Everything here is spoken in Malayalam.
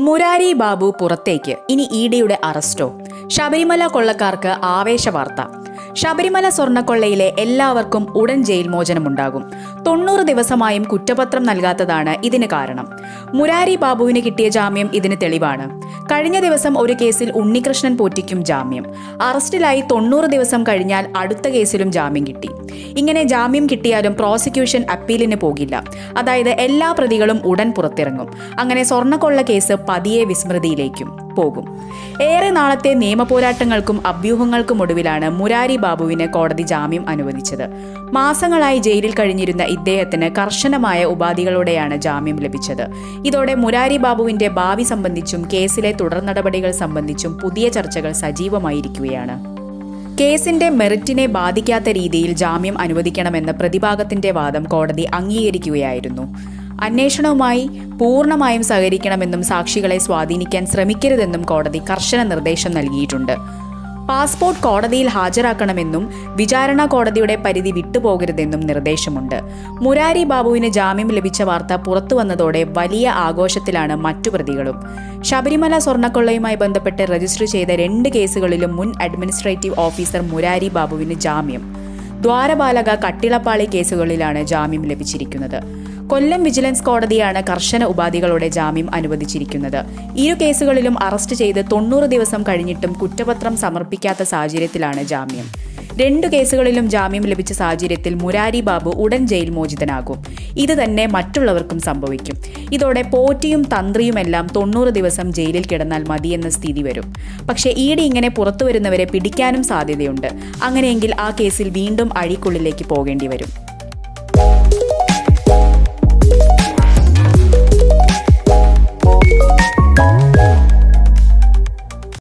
മുരാരി ബാബു പുറത്തേക്ക്. ഇനി ഇ ഡിയുടെ അറസ്റ്റോ. ശബരിമല കൊള്ളക്കാർക്ക് ആവേശവാർത്ത. ശബരിമല സ്വർണക്കൊള്ളയിലെ എല്ലാവർക്കും ഉടൻ ജയിൽ മോചനമുണ്ടാകും. തൊണ്ണൂറ് ദിവസമായും കുറ്റപത്രം നൽകാത്തതാണ് ഇതിന് കാരണം. മുരാരി ബാബുവിന് കിട്ടിയ ജാമ്യം ഇതിന് തെളിവാണ്. കഴിഞ്ഞ ദിവസം ഒരു കേസിൽ ഉണ്ണികൃഷ്ണൻ പോറ്റിക്കും ജാമ്യം. അറസ്റ്റിലായി തൊണ്ണൂറ് ദിവസം കഴിഞ്ഞാൽ അടുത്ത കേസിലും ജാമ്യം കിട്ടി. ഇങ്ങനെ ജാമ്യം കിട്ടിയാലും പ്രോസിക്യൂഷൻ അപ്പീലിന് പോകില്ല. അതായത് എല്ലാ പ്രതികളും ഉടൻ പുറത്തിറങ്ങും. അങ്ങനെ സ്വർണക്കൊള്ള കേസ് പതിയെ വിസ്മൃതിയിലേക്കും. പോകും. ഏറെ നാളത്തെ നിയമപോരാട്ടങ്ങൾക്കും അഭ്യൂഹങ്ങൾക്കും ഒടുവിലാണ് മുരാരി ബാബുവിന് കോടതി ജാമ്യം അനുവദിച്ചത്. മാസങ്ങളായി ജയിലിൽ കഴിഞ്ഞിരുന്ന ഇദ്ദേഹത്തിന് കർശനമായ ഉപാധികളോടെയാണ് ജാമ്യം ലഭിച്ചത്. ഇതോടെ മുരാരി ബാബുവിന്റെ ഭാവി സംബന്ധിച്ചും കേസിലെ തുടർ നടപടികൾ സംബന്ധിച്ചും പുതിയ ചർച്ചകൾ സജീവമായിരിക്കുകയാണ്. കേസിന്റെ മെറിറ്റിനെ ബാധിക്കാത്ത രീതിയിൽ ജാമ്യം അനുവദിക്കണമെന്ന പ്രതിഭാഗത്തിന്റെ വാദം കോടതി അംഗീകരിക്കുകയായിരുന്നു. അന്വേഷണവുമായി പൂർണമായും സഹകരിക്കണമെന്നും സാക്ഷികളെ സ്വാധീനിക്കാൻ ശ്രമിക്കരുതെന്നും കോടതി കർശന നിർദ്ദേശം നൽകിയിട്ടുണ്ട്. പാസ്പോർട്ട് കോടതിയിൽ ഹാജരാക്കണമെന്നും വിചാരണ കോടതിയുടെ പരിധി വിട്ടുപോകരുതെന്നും നിർദ്ദേശമുണ്ട്. മുരാരി ബാബുവിന് ജാമ്യം ലഭിച്ച വാർത്ത പുറത്തുവന്നതോടെ വലിയ ആഘോഷത്തിലാണ് മറ്റു പ്രതികളും. ശബരിമല സ്വർണക്കൊള്ളയുമായി ബന്ധപ്പെട്ട് രജിസ്റ്റർ ചെയ്ത രണ്ട് കേസുകളിലും മുൻ അഡ്മിനിസ്ട്രേറ്റീവ് ഓഫീസർ മുരാരി ബാബുവിന് ജാമ്യം. ദ്വാരപാലക കട്ടിളപ്പാളി കേസുകളിലാണ് ജാമ്യം ലഭിച്ചിരിക്കുന്നത്. കൊല്ലം വിജിലൻസ് കോടതിയാണ് കർശന ഉപാധികളോടെ ജാമ്യം അനുവദിച്ചിരിക്കുന്നത്. ഇരു കേസുകളിലും അറസ്റ്റ് ചെയ്ത് തൊണ്ണൂറ് ദിവസം കഴിഞ്ഞിട്ടും കുറ്റപത്രം സമർപ്പിക്കാത്ത സാഹചര്യത്തിലാണ് ജാമ്യം. രണ്ടു കേസുകളിലും ജാമ്യം ലഭിച്ച സാഹചര്യത്തിൽ മുരാരി ബാബു ഉടൻ ജയിൽ മോചിതനാകും. ഇത് തന്നെ മറ്റുള്ളവർക്കും സംഭവിക്കും. ഇതോടെ പോറ്റിയും തന്ത്രിയുമെല്ലാം തൊണ്ണൂറ് ദിവസം ജയിലിൽ കിടന്നാൽ മതിയെന്ന സ്ഥിതി വരും. പക്ഷേ ഇഡി ഇങ്ങനെ പുറത്തു വരുന്നവരെ പിടിക്കാനും സാധ്യതയുണ്ട്. അങ്ങനെയെങ്കിൽ ആ കേസിൽ വീണ്ടും അഴിക്കുള്ളിലേക്ക് പോകേണ്ടി വരും.